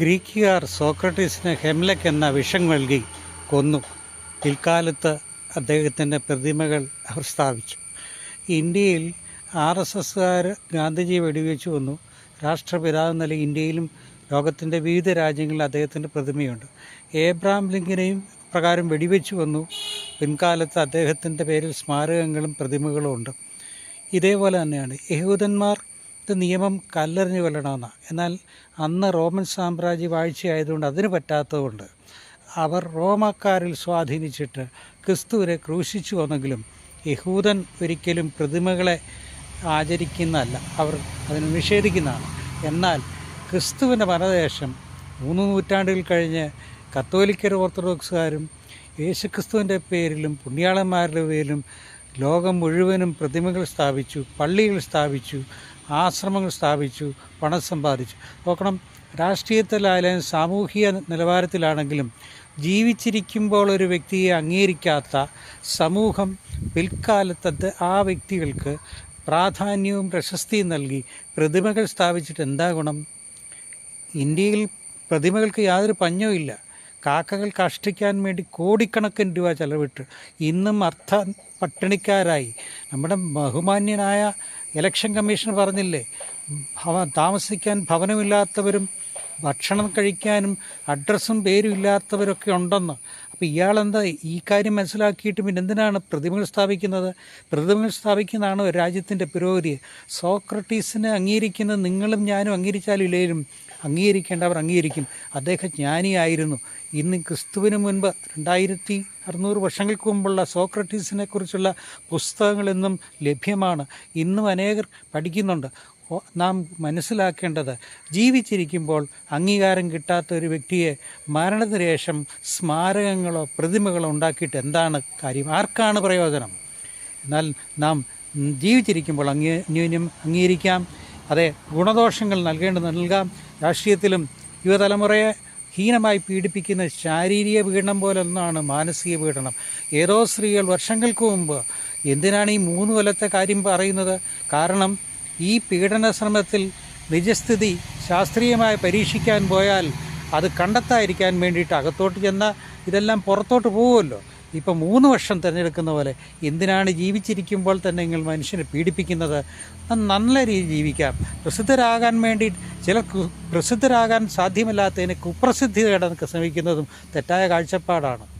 ഗ്രീക്കുകാർ സോക്രട്ടീസിന് ഹെംലക് എന്ന വിഷം നൽകി കൊന്നു. പിൽക്കാലത്ത് അദ്ദേഹത്തിന്റെ പ്രതിമകൾ അവർ സ്ഥാപിച്ചു. ഇന്ത്യയിൽ ആർ എസ് എസ്സുകാർ ഗാന്ധിജി വെടിവെച്ചു വന്നു രാഷ്ട്രപിതാവ് നിലയിൽ ഇന്ത്യയിലും ലോകത്തിന്റെ വിവിധ രാജ്യങ്ങളിൽ അദ്ദേഹത്തിന്റെ പ്രതിമയുണ്ട്. ഏബ്രാം ലിങ്കിനെയും പ്രകാരം വെടിവെച്ചു വന്നു പിൻകാലത്ത് അദ്ദേഹത്തിന്റെ പേരിൽ സ്മാരകങ്ങളും പ്രതിമകളും ഉണ്ട്. ഇതേപോലെ തന്നെയാണ് യഹൂദന്മാർ ഇത് നിയമം കല്ലെറിഞ്ഞ് കൊല്ലണമെന്നാണ് എന്നാൽ അന്ന് റോമൻ സാമ്രാജ്യ വാഴ്ചയായതുകൊണ്ട് അതിന് പറ്റാത്തതുകൊണ്ട് അവർ റോമക്കാരിൽ സ്വാധീനിച്ചിട്ട് ക്രിസ്തുവിനെ ക്രൂശിച്ചു വന്നെങ്കിലും യഹൂദൻ ഒരിക്കലും പ്രതിമകളെ ആചരിക്കുന്നതല്ല. അവർ അതിനെ നിഷേധിക്കുന്നതാണ്. എന്നാൽ ക്രിസ്തുവിന്റെ മനദേശം മൂന്ന് നൂറ്റാണ്ടുകൾ കഴിഞ്ഞ് കത്തോലിക്കർ ഓർത്തഡോക്സുകാരും യേശുക്രിസ്തുവിന്റെ പേരിലും പുണ്യാളന്മാരുടെ പേരിലും ലോകം മുഴുവനും പ്രതിമകൾ സ്ഥാപിച്ചു പള്ളികൾ സ്ഥാപിച്ചു ആശ്രമങ്ങൾ സ്ഥാപിച്ചു പണം സമ്പാദിച്ചു. നോക്കണം രാഷ്ട്രീയത്തിലായാലും സാമൂഹിക നിലവാരത്തിലാണെങ്കിലും ജീവിച്ചിരിക്കുമ്പോൾ ഒരു വ്യക്തിയെ അംഗീകരിക്കാത്ത സമൂഹം പിൽക്കാലത്ത് ആ വ്യക്തികൾക്ക് പ്രാധാന്യവും പ്രശസ്തിയും നൽകി പ്രതിമകൾ സ്ഥാപിച്ചിട്ട് എന്താ ഗുണം? ഇന്ത്യയിൽ പ്രതിമകൾക്ക് യാതൊരു പഞ്ഞവും ഇല്ല. കാക്കകൾ കഷ്ടിക്കാൻ വേണ്ടി കോടിക്കണക്കിന് രൂപ ചെലവിട്ട് ഇന്നും അർത്ഥ പട്ടിണിക്കാരായി. നമ്മുടെ ബഹുമാന്യനായ ഇലക്ഷൻ കമ്മീഷൻ പറഞ്ഞില്ലേ താമസിക്കാൻ ഭവനമില്ലാത്തവരും ഭക്ഷണം കഴിക്കാനും അഡ്രസ്സും പേരും ഇല്ലാത്തവരൊക്കെ ഉണ്ടെന്ന്. അപ്പോൾ ഇയാളെന്താ ഈ കാര്യം മനസ്സിലാക്കിയിട്ട് പിന്നെ എന്തിനാണ് പ്രതിമകൾ സ്ഥാപിക്കുന്നത്? പ്രതിമകൾ സ്ഥാപിക്കുന്നതാണ് രാജ്യത്തിന്റെ പുരോഗതി. സോക്രട്ടീസിനെ അംഗീകരിക്കുന്നത് നിങ്ങളും ഞാനും അംഗീകരിച്ചാലില്ലേലും അംഗീകരിക്കേണ്ടവർ അംഗീകരിക്കും. അദ്ദേഹം ജ്ഞാനിയായിരുന്നു. ഇന്ന് ക്രിസ്തുവിന് മുൻപ് രണ്ടായിരത്തി അറുന്നൂറ് വർഷങ്ങൾക്ക് മുമ്പുള്ള സോക്രട്ടീസിനെ കുറിച്ചുള്ള പുസ്തകങ്ങൾ ഇന്നും ലഭ്യമാണ്. ഇന്നും അനേകർ പഠിക്കുന്നുണ്ട്. നാം മനസ്സിലാക്കേണ്ടത് ജീവിച്ചിരിക്കുമ്പോൾ അംഗീകാരം കിട്ടാത്ത ഒരു വ്യക്തിയെ മരണത്തിന് ശേഷം സ്മാരകങ്ങളോ പ്രതിമകളോ ഉണ്ടാക്കിയിട്ട് എന്താണ് കാര്യം? ആർക്കാണ് പ്രയോജനം? എന്നാൽ നാം ജീവിച്ചിരിക്കുമ്പോൾ അംഗീ അംഗീകരിക്കാം. അതെ ഗുണദോഷങ്ങൾ നൽകേണ്ടത് നൽകാം. രാഷ്ട്രീയത്തിലും യുവതലമുറയെ ഹീനമായി പീഡിപ്പിക്കുന്ന ശാരീരിക പീഡനം പോലെ ഒന്നാണ് മാനസിക പീഡനം. ഏതോ സ്ത്രീകൾ വർഷങ്ങൾക്ക് മുമ്പ് എന്തിനാണ് ഈ മൂന്ന് കൊല്ലത്തെ കാര്യം പറയുന്നത്? കാരണം ഈ പീഡന ശ്രമത്തിൽ നിജസ്ഥിതി ശാസ്ത്രീയമായി പരീക്ഷിക്കാൻ പോയാൽ അത് കണ്ടെത്താതിരിക്കാൻ വേണ്ടിയിട്ട് അകത്തോട്ട് ചെന്ന ഇതെല്ലാം പുറത്തോട്ട് പോകുമല്ലോ. ഇപ്പം മൂന്ന് വർഷം തിരഞ്ഞെടുക്കുന്ന പോലെ എന്തിനാണ് ജീവിച്ചിരിക്കുമ്പോൾ തന്നെ നിങ്ങൾ മനുഷ്യനെ പീഡിപ്പിക്കുന്നത്? നല്ല രീതിയിൽ ജീവിക്കാം. പ്രസിദ്ധരാകാൻ വേണ്ടി ചില പ്രസിദ്ധരാകാൻ സാധ്യമല്ലാത്തതിന് കുപ്രസിദ്ധി നേടാൻ ശ്രമിക്കുന്നതും തെറ്റായ കാഴ്ചപ്പാടാണ്.